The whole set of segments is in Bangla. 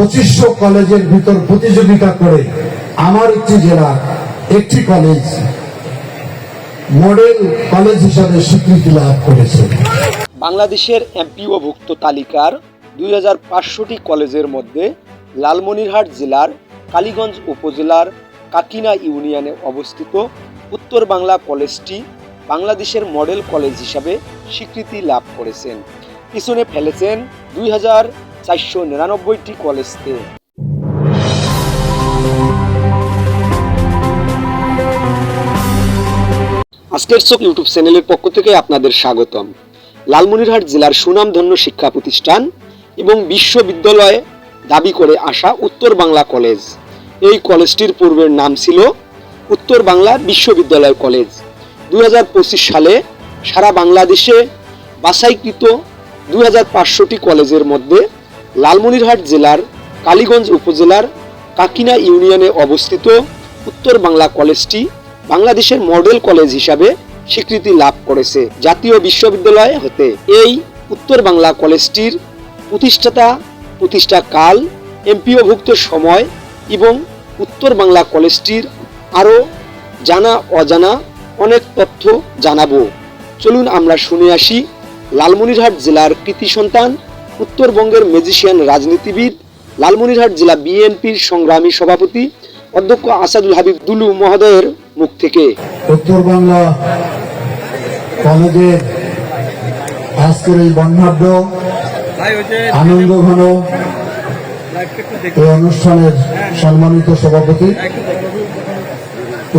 পঁচিশশো কলেজের ভিতর প্রতিযোগিতা করে আমার একটি জেলা, একটি কলেজ মডেল কলেজ হিসাবে স্বীকৃতি লাভ করেছে। বাংলাদেশের এমপিওভুক্ত তালিকার দুই হাজার পাঁচশোটি কলেজের মধ্যে লালমনিরহাট জেলার কালীগঞ্জ উপজেলার কাকিনা ইউনিয়নে অবস্থিত উত্তর বাংলা কলেজটি বাংলাদেশের মডেল কলেজ হিসাবে স্বীকৃতি লাভ করেছেন। পিছনে ফেলেছেন দুই হাজার চারশো নিরানব্বইটি কলেজকে আজকের চোখ ইউটিউব চ্যানেলের পক্ষ থেকে আপনাদের স্বাগতম। লালমনিরহাট জেলার সুনামধন্য শিক্ষা প্রতিষ্ঠান এবং বিশ্ববিদ্যালয়ে দাবি করে আসা উত্তর বাংলা কলেজ এই কলেজটির পূর্বের নাম ছিল উত্তর বাংলা বিশ্ববিদ্যালয় কলেজ দু হাজার পঁচিশ সালে সারা বাংলাদেশে বাছাইকৃত দুই কলেজের মধ্যে লালমনিরহাট জেলার কালীগঞ্জ উপজেলার কাকিনা ইউনিয়নে অবস্থিত উত্তর বাংলা কলেজটি বাংলাদেশের মডেল কলেজ হিসাবে স্বীকৃতি লাভ করেছে জাতীয় বিশ্ববিদ্যালয় হতে। এই উত্তর বাংলা কলেজটির প্রতিষ্ঠাতা প্রতিষ্ঠাকাল এমপিওভুক্ত সময় এবং উত্তর বাংলা কলেজটির আরও জানা অজানা অনেক তথ্য জানাব। চলুন আমরা শুনে আসি লালমনিরহাট জেলার কৃতি সন্তান উত্তরবঙ্গের ম্যাজিশিয়ান রাজনীতিবিদ, লালমনিরহাট জেলা বিএনপির সংগ্রামী সভাপতি, অধ্যক্ষ আসাদুল হাবিব দুলু মহোদয়ের মুখ থেকে। উত্তর বাংলা কলেজের আজকের এই বর্ণাঢ্য, আনন্দ ঘন এই অনুষ্ঠানের সম্মানিত সভাপতি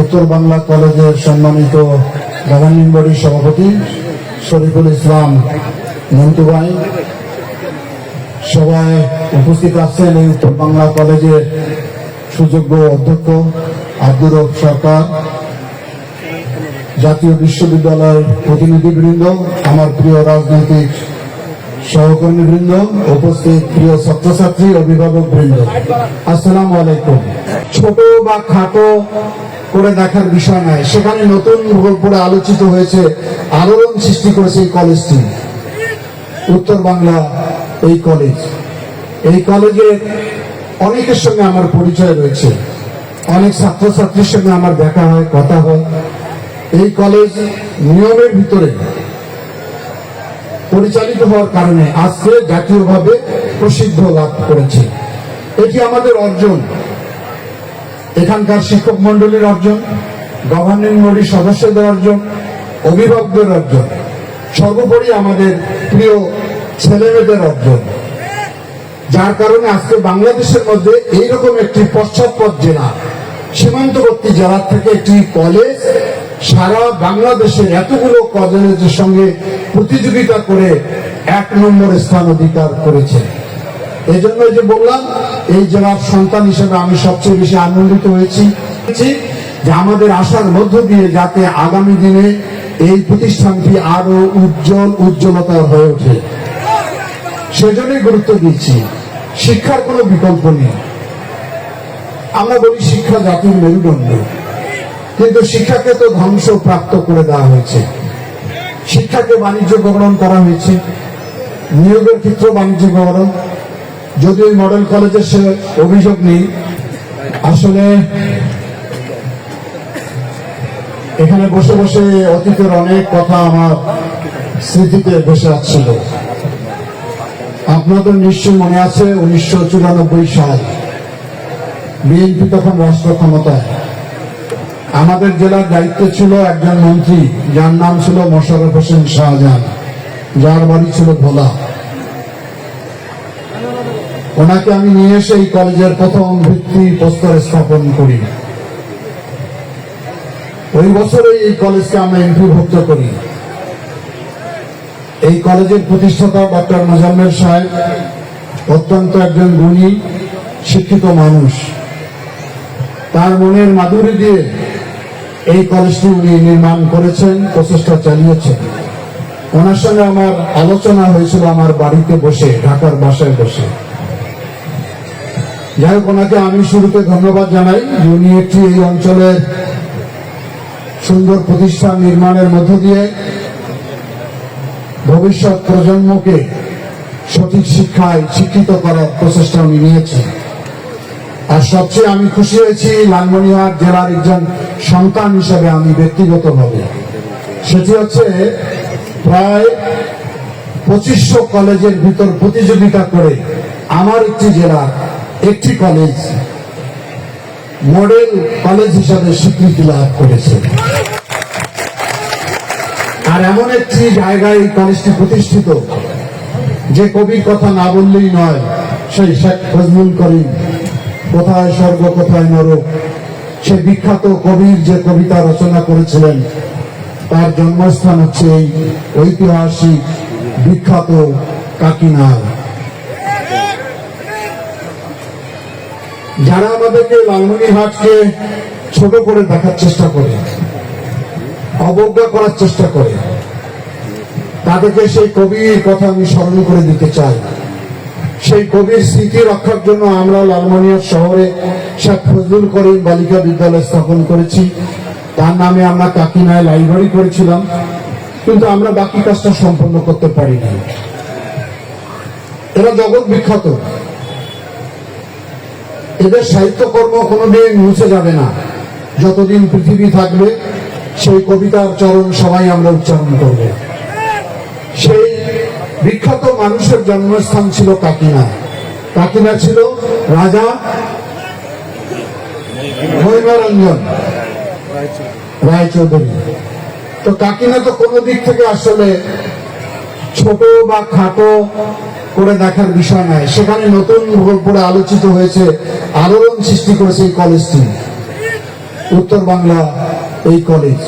উত্তর বাংলা কলেজের সম্মানিত গভর্নিং বডির সভাপতি শরীফুল ইসলাম মন্টু ভাই সবাই উপস্থিত আছেন এই উত্তর বাংলা কলেজের সুযোগ্য অধ্যক্ষ আব্দুর সরকার, জাতীয় বিশ্ববিদ্যালয়ের প্রতিনিধিবৃন্দ, আমার প্রিয় রাজনৈতিক সহকর্মীবৃন্দ, উপস্থিত প্রিয় ছাত্রছাত্রী অভিভাবক বৃন্দ আসসালামু আলাইকুম। ছোট বা খাটো করে দেখার বিষয় নয় সেখানে নতুন করে আলোচিত হয়েছে, আলোড়ন সৃষ্টি করেছে এই কলেজটি। উত্তর বাংলা এই কলেজ এই কলেজে অনেকের সঙ্গে আমার পরিচয় রয়েছে। অনেক ছাত্রছাত্রীর সঙ্গে আমার দেখা হয়, কথা হয়। এই কলেজ নিয়মের ভিতরে পরিচালিত হওয়ার কারণে আজকে জাতীয়ভাবে প্রসিদ্ধ লাভ করেছে। এটি আমাদের অর্জন। এখানকার শিক্ষক মন্ডলীর অর্জন গভর্নিং বডি সদস্যদের অর্জন, অভিভাবকদের অর্জন। সর্বোপরি আমাদের প্রিয় ছেলেমেয়েদের অর্জন যার কারণে আজকে বাংলাদেশের মধ্যে এইরকম একটি পশ্চাৎপদ জেলা, সীমান্তবর্তী জেলার থেকে একটি কলেজ সারা বাংলাদেশের এতগুলো কলেজের সঙ্গে প্রতিযোগিতা করে এক নম্বর স্থান অধিকার করেছে। এই জন্য যে বললাম, এই জেলার সন্তান হিসেবে আমি সবচেয়ে বেশি আনন্দিত হয়েছি। যে আমাদের আশার মধ্য দিয়ে যাতে আগামী দিনে এই প্রতিষ্ঠানটি আরও উজ্জ্বল উজ্জ্বলতা হয়ে ওঠে। সেজন্যই গুরুত্ব দিচ্ছি। শিক্ষার কোনো বিকল্প নেই। আমরা বলি শিক্ষা জাতির মেরুদণ্ড। কিন্তু শিক্ষাকে তো ধ্বংস প্রাপ্ত করে দেওয়া হয়েছে। শিক্ষাকে বাণিজ্যকরণ করা হয়েছে। নিয়োগের ক্ষেত্রে যদিও এই মডেল কলেজের সে অভিযোগ নেই, আসলে এখানে বসে বসে অতীতের অনেক কথা আমার স্মৃতিতে বসে আসছিল। আপনাদের নিশ্চয় মনে আছে উনিশশো চুরানব্বই সাল। বিএনপি তখন রাষ্ট্র ক্ষমতায়। আমাদের জেলার দায়িত্ব ছিল একজন মন্ত্রী, যার নাম ছিল মোশাররফ হোসেন শাহজাহান, যার বাড়ি ছিল ভোলা। ওনাকে আমি নিয়ে এসে এই কলেজের প্রথম ভিত্তি প্রস্তর স্থাপন করি। ওই বছরে এই কলেজকে আমরা এন্ট্রিভুক্ত করি। এই কলেজের প্রতিষ্ঠাতা ডক্টর মোজাম্মেল সাহেব অত্যন্ত একজন গুণী, শিক্ষিত মানুষ। তার মনের মাধুরী দিয়ে এই কলেজটি উনি নির্মাণ করেছেন, প্রচেষ্টা চালিয়েছেন। ওনার সঙ্গে আমার আলোচনা হয়েছিল আমার বাড়িতে বসে, ঢাকার বাসায় বসে। যাই হোক, ওনাকে আমি শুরুতে ধন্যবাদ জানাই উনি একটি এই অঞ্চলের সুন্দর প্রতিষ্ঠান নির্মাণের মধ্য দিয়ে ভবিষ্যৎ প্রজন্মকে সঠিক শিক্ষায় শিক্ষিত করার প্রচেষ্টা উনি নিয়েছেন। আর সবচেয়ে আমি খুশি হয়েছি, লালমনিরহাট জেলার একজন সন্তান হিসেবে আমি ব্যক্তিগতভাবে। সেটি হচ্ছে প্রায় পঁচিশশো কলেজের ভিতর প্রতিযোগিতা করে আমার একটি জেলা একটি কলেজ মডেল কলেজ হিসাবে স্বীকৃতি লাভ করেছে। আর এমন একটি জায়গায় কলেজটি প্রতিষ্ঠিত, যে কবির কথা না বললেই নয়, সেই শেখ ফজলুল করিম। কোথায় স্বর্গ, কোথায় নরক? সে বিখ্যাত কবির যে কবিতা রচনা করেছিলেন, তার জন্মস্থান হচ্ছে এই ঐতিহাসিক বিখ্যাত কাকিনার যারা আমাদেরকে লালমনিরহাটকে ছোট করে দেখার চেষ্টা করে, অবজ্ঞা করার চেষ্টা করে তাদেরকে সেই কবির কথা আমি স্মরণ করে দিতে চাই। সেই কবির স্মৃতি রক্ষার জন্য আমরা লালমনিরহাট শহরে শেখ ফজলুল করিম বালিকা বিদ্যালয় স্থাপন করেছি। তার নামে আমরা কাকিনায় লাইব্রেরি করেছিলাম। কিন্তু আমরা বাকি কাজটা সম্পন্ন করতে পারিনি এরা জগৎ বিখ্যাত। এদের সাহিত্যকর্ম কোনোদিন মুছে যাবে না। যতদিন পৃথিবী থাকবে, সেই কবিতার চরণ সবাই আমরা উচ্চারণ করব। সেই বিখ্যাত মানুষের জন্মস্থান ছিল কাকিনা। কাকিনা ছিল রাজা মহিমারঞ্জন রায়চৌধুরী। তো কাকিনা তো কোনো দিক থেকে আসলে ছোট বা খাটো করে দেখার বিষয় নয়। সেখানে নতুন করে আলোচিত হয়েছে, আলোড়ন সৃষ্টি করেছে এই কলেজটি উত্তর বাংলা এই কলেজ